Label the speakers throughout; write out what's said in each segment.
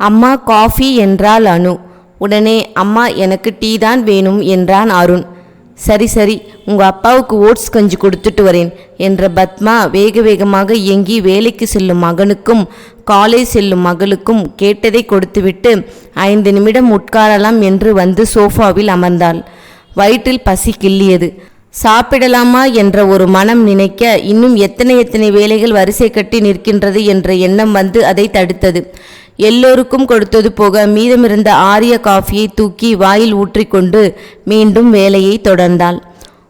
Speaker 1: அம்மா காஃபி என்றாள் அனு. உடனே அம்மா எனக்கு டீ தான் வேணும் என்றான் அருண். சரி சரி உங்க அப்பாவுக்கு ஓட்ஸ் கஞ்சி கொடுத்துட்டு வரேன் என்ற பத்மா வேக வேகமாக இயங்கி வேலைக்கு செல்லும் மகனுக்கும் காலேஜ் செல்லும் மகளுக்கும் கேட்டதை கொடுத்துவிட்டு ஐந்து நிமிடம் உட்காரலாம் என்று வந்து சோஃபாவில் அமர்ந்தாள். வயிற்றில் பசி கிள்ளியது. சாப்பிடலாமா என்ற ஒரு மனம் நினைக்க இன்னும் எத்தனை எத்தனை வேலைகள் வரிசை கட்டி நிற்கின்றது என்ற எண்ணம் வந்து அதை தடுத்தது. எல்லோருக்கும் கொடுத்தது போக மீதமிருந்த ஆரிய காஃபியை தூக்கி வாயில் ஊற்றிக்கொண்டு மீண்டும் வேலையை தொடர்ந்தாள்.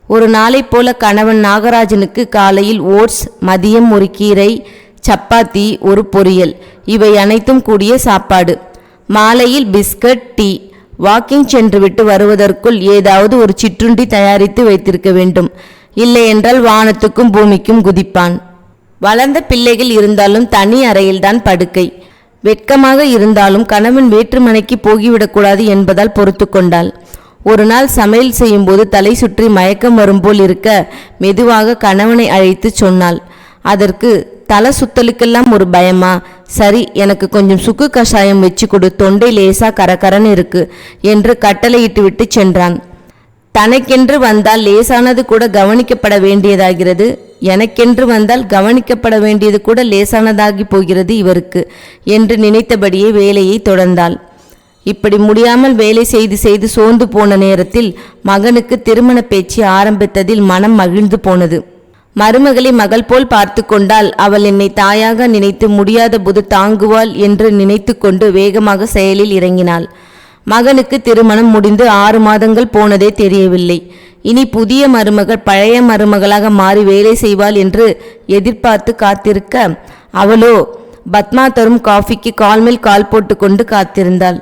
Speaker 1: ஒரு நாளைப் போல கணவன் நாகராஜனுக்கு காலையில் ஓட்ஸ் மதியம் ஒரு கீரை சப்பாத்தி ஒரு பொரியல் இவை அனைத்தும் கூடிய சாப்பாடு. மாலையில் பிஸ்கட் டீ. வாக்கிங் சென்றுவிட்டு வருவதற்குள் ஏதாவது ஒரு சிற்றுண்டி தயாரித்து வைத்திருக்க வேண்டும். இல்லையென்றால் வானத்துக்கும் பூமிக்கும் குதிப்பான். வளர்ந்த பிள்ளைகள் இருந்தாலும் தனி அறையில்தான் படுக்கை. வெட்கமாக இருந்தாலும் கணவன் வேற்றுமனைக்கு போகிவிடக்கூடாது என்பதால் பொறுத்து கொண்டாள். ஒரு நாள் சமையல் செய்யும்போது தலை சுற்றி மயக்கம் வரும்போல் இருக்க மெதுவாக கணவனை அழைத்து சொன்னாள். அதற்கு தலை சுத்தலுக்கெல்லாம் ஒரு பயமா? சரி எனக்கு கொஞ்சம் சுக்கு கஷாயம் வச்சு கொடு. தொண்டை லேசா கரகரன்னு இருக்கு என்று கட்டளையிட்டு விட்டு சென்றான். தனக்கென்று வந்தால் லேசானது கூட கவனிக்கப்பட வேண்டியதாகிறது. எனக்கென்று வந்தால் கவனிக்கப்பட வேண்டியது கூட லேசானதாகி போகிறது இவருக்கு என்று நினைத்தபடியே வேலையை தொடர்ந்தாள். இப்படி முடியாமல் வேலை செய்து செய்து சோர்ந்து போன நேரத்தில் மகனுக்கு திருமண பேச்சு ஆரம்பித்ததில் மனம் மகிழ்ந்து போனது. மருமகளை மகள் போல் பார்த்து கொண்டால் அவள் என்னை தாயாக நினைத்து முடியாத போது தாங்குவாள் என்று நினைத்து கொண்டு வேகமாக செயலில் இறங்கினாள். மகனுக்கு திருமணம் முடிந்து ஆறு மாதங்கள் போனதே தெரியவில்லை. இனி புதிய மருமகள் பழைய மருமகளாக மாறி வேலை செய்வாள் என்று எதிர்பார்த்து காத்திருக்க அவளோ பத்மா தரும் காஃபிக்கு கால் மேல் கால் போட்டுக்கொண்டு காத்திருந்தாள்.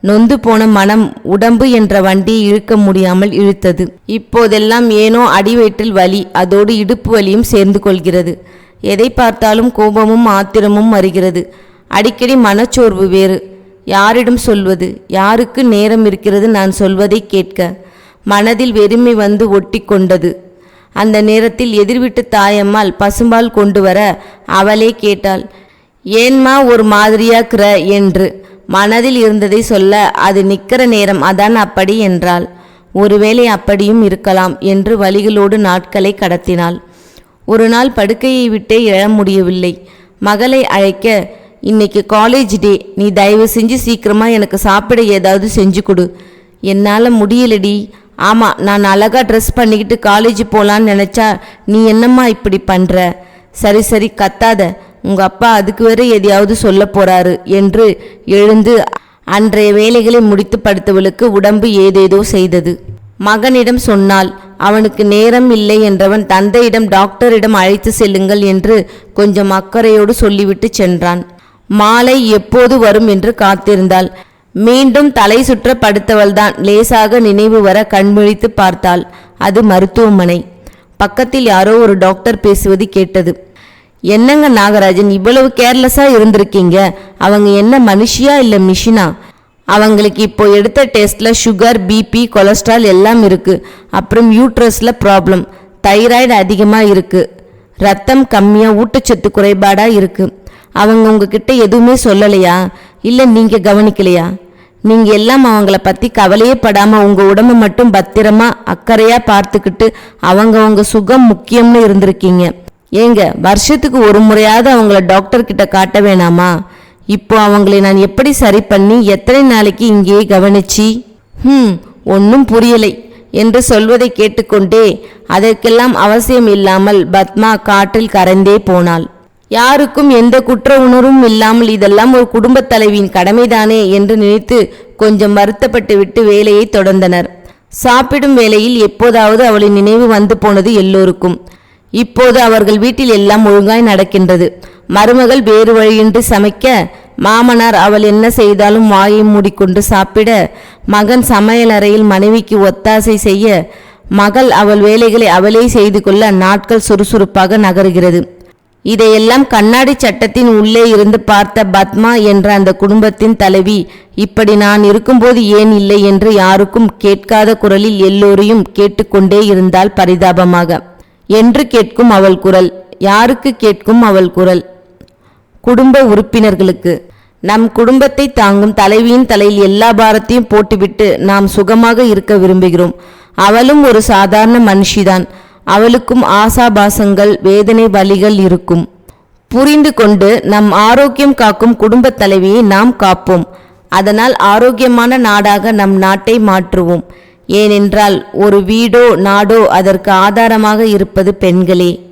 Speaker 1: நொந்து போன மனம் உடம்பு என்ற வண்டியை இழுக்க முடியாமல் இழுத்தது. இப்போதெல்லாம் ஏனோ அடிவயிற்றில் வலி அதோடு இடுப்பு வலியும் சேர்ந்து கொள்கிறது. எதை பார்த்தாலும் கோபமும் ஆத்திரமும் வருகிறது. அடிக்கடி மனச்சோர்வு வேறு. யாரிடம் சொல்வது? யாருக்கு நேரம் இருக்கிறது நான் சொல்வதை கேட்க. மனதில் வெறுமை வந்து ஒட்டி கொண்டது. அந்த நேரத்தில் எதிர்விட்டு தாயம்மாள் பசும்பால் கொண்டு வர அவளே கேட்டாள். ஏன்மா ஒரு மாதிரியாக்குற? என்று. மனதில் இருந்ததை சொல்ல அது நிற்கிற நேரம் அதான் அப்படி என்றாள். ஒருவேளை அப்படியும் இருக்கலாம் என்று வழிகளோடு நாட்களை கடத்தினாள். ஒரு நாள் படுக்கையை விட்டே எழ முடியவில்லை. மகளை அழைக்க இன்னைக்கு காலேஜ் டே நீ தயவு செஞ்சு சீக்கிரமா எனக்கு சாப்பிட ஏதாவது செஞ்சு கொடு. என்னால் முடியலடி. ஆமாம் நான் அழகா ட்ரெஸ் பண்ணிக்கிட்டு காலேஜ் போகலான்னு நினச்சா நீ என்னம்மா இப்படி பண்ணுற சரி சரி கத்தாத. உங்க அப்பா அதுக்கு வேற எதையாவது சொல்ல போறாரு என்று எழுந்து அன்றைய வேலைகளை முடித்து படுத்தவளுக்கு உடம்பு ஏதேதோ செய்தது. மகனிடம் சொன்னாள் அவனுக்கு நேரம் இல்லை என்றவன் தந்தையிடம் டாக்டரிடம் அழைத்து செல்லுங்கள் என்று கொஞ்சம் அக்கறையோடு சொல்லிவிட்டு சென்றான். மாலை எப்போது வரும் என்று காத்திருந்தாள். மீண்டும் தலை சுற்ற படுத்தவள்தான் லேசாக நினைவு வர கண்விழித்து பார்த்தாள். அது மருத்துவமனை. பக்கத்தில் யாரோ ஒரு டாக்டர் பேசுவது கேட்டது. என்னங்க நாகராஜன் இவ்வளவு கேர்லெஸ்ஸாக இருந்திருக்கீங்க? அவங்க என்ன மனுஷியா இல்லை மிஷினா? அவங்களுக்கு இப்போ எடுத்த டெஸ்ட்டில் சுகர் பிபி கொலஸ்ட்ரால் எல்லாம் இருக்குது அப்புறம் யூட்ரஸில் ப்ராப்ளம் தைராய்டு அதிகமாக இருக்குது ரத்தம் கம்மியாக ஊட்டச்சத்து குறைபாடாக இருக்குது அவங்க உங்ககிட்ட எதுவுமே சொல்லலையா? இல்லை நீங்கள் கவனிக்கலையா? நீங்கள் எல்லாம் அவங்கள பற்றி கவலையே படாமல் உங்கள் உடம்பை மட்டும் பத்திரமா அக்கறையாக பார்த்துக்கிட்டு அவங்க சுகம் முக்கியம்னு இருந்திருக்கீங்க. ஏங்க வருஷத்துக்கு ஒரு முறையாவது அவங்கள டாக்டர்கிட்ட காட்ட வேணாமா? இப்போ அவங்களை நான் எப்படி சரி பண்ணி எத்தனை நாளைக்கு இங்கேயே கவனிச்சு? ஹம் ஒன்றும் புரியலை என்று சொல்வதை கேட்டுக்கொண்டே அதற்கெல்லாம் அவசியம் இல்லாமல் பத்மா காற்றில் கரைந்தே போனாள். யாருக்கும் எந்த குற்ற உணர்வும் இல்லாமல் இதெல்லாம் ஒரு குடும்பத் தலைவியின் கடமைதானே என்று நினைத்து கொஞ்சம் வருத்தப்பட்டு விட்டு வேலையை தொடர்ந்தனர். சாப்பிடும் வேளையில் எப்போதாவது அவளின் நினைவு வந்து போனது எல்லோருக்கும். இப்போது அவர்கள் வீட்டில் எல்லாம் ஒழுங்காய் நடக்கின்றது. மருமகள் வேறு வழியின்றி சமைக்க மாமனார் அவள் என்ன செய்தாலும் வாயை மூடிக்கொண்டு சாப்பிட மகன் சமையலறையில் மனைவிக்கு ஒத்தாசை செய்ய மகள் அவள் வேலைகளை அவளே செய்து கொள்ள நாட்கள் சுறுசுறுப்பாக நகருகிறது. இதையெல்லாம் கண்ணாடி சட்டத்தின் உள்ளே இருந்து பார்த்த பத்மா என்ற அந்த குடும்பத்தின் தலைவி இப்படி நான் இருக்கும்போது ஏன் இல்லை என்று யாருக்கும் கேட்காத குரலில் எல்லோரையும் கேட்டுக்கொண்டே இருந்தால் பரிதாபமாக. என்று கேட்கும் அவள் குரல். யாருக்கு கேட்கும் அவள் குரல்? குடும்ப உறுப்பினர்களுக்கு. நம் குடும்பத்தை தாங்கும் தலைவியின் தலையில் எல்லா பாரத்தையும் போட்டுவிட்டு நாம் சுகமாக இருக்க விரும்புகிறோம். அவளும் ஒரு சாதாரண மனுஷிதான். அவளுக்கும் ஆசாபாசங்கள் வேதனை வலிகள் இருக்கும். புரிந்து கொண்டு நம் ஆரோக்கியம் காக்கும் குடும்பத் தலைவியை நாம் காப்போம். அதனால் ஆரோக்கியமான நாடாக நம் நாட்டை மாற்றுவோம். ஏனென்றால் ஒரு வீடோ நாடோ அதற்கு ஆதாரமாக இருப்பது பெண்களே.